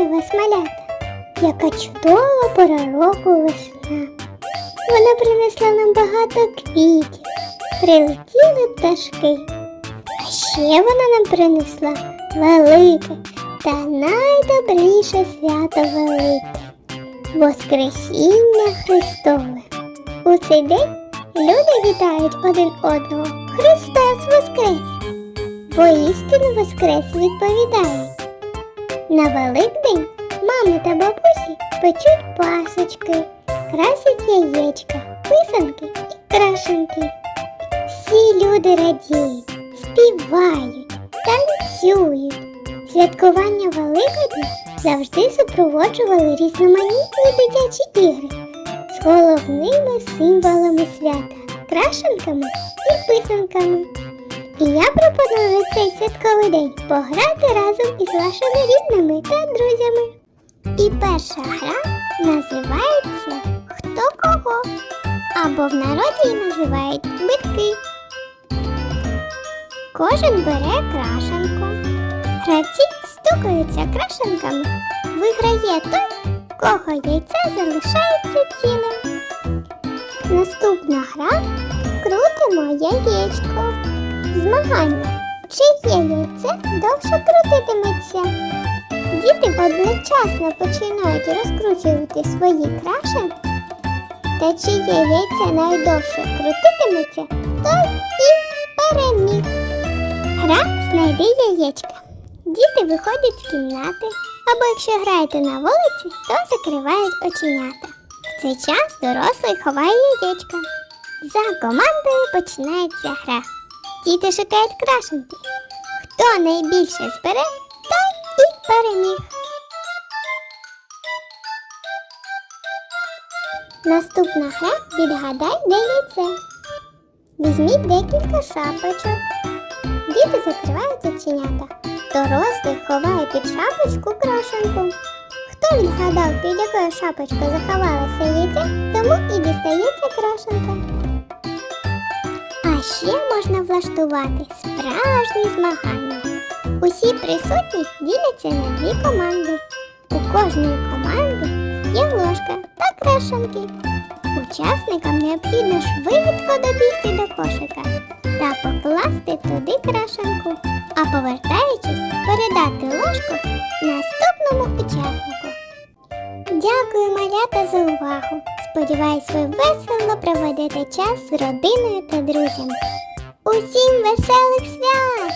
малята, яка чудова пора року весна. Вона принесла нам багато квітів, прилетіли пташки. А ще вона нам принесла велике та найдобріше свято велике Воскресіння Христове. У цей день люди вітають один одного. Христос Воскрес! Воістину Воскрес відповідають. На Великдень мами та бабусі печуть пасочки, красять яєчка, писанки і крашенки. Всі люди радіють, співають, танцюють. Святкування Великодня завжди супроводжували різноманітні дитячі ігри з головними символами свята крашенками і писанками. І я пропоную цей святковий день пограти разом із вашими рідними та друзями. І перша гра називається Хто кого? Або в народі називають битки. Кожен бере крашенку. Гравці стукаються крашенками. Виграє той, в кого яйце залишається цілим. Наступна гра крутимо яєчко. Змагання. Чиє яйце довше крутитиметься? Діти одночасно починають розкручувати свої крашенки. Та чиє яйце найдовше крутитиметься, той і переміг. Гра знайди яєчка. Діти виходять з кімнати, або якщо граєте на вулиці, то закривають оченята. В цей час дорослий ховає яєчка. За командою починається гра. Діти шукають крашенки. Хто найбільше збере, той і переміг. Наступна гра відгадай, де яйце. Візьміть декілька шапочок. Діти закривають оченята. Дорослий ховає під шапочку крашенку. Хто відгадав, під якою шапочкою заховалося яйце, тому і дістається крашенка. Ще можна влаштувати справжні змагання. Усі присутні діляться на дві команди. У кожної команди є ложка та крашенки. Учасникам необхідно швидко добігти до кошика та покласти туди крашенку, а повертаючись, передати ложку наступному учаснику. Дякую, малята, за увагу. Сподіваюсь, ви весело проведете час з родиною та друзями. Усім веселих свят!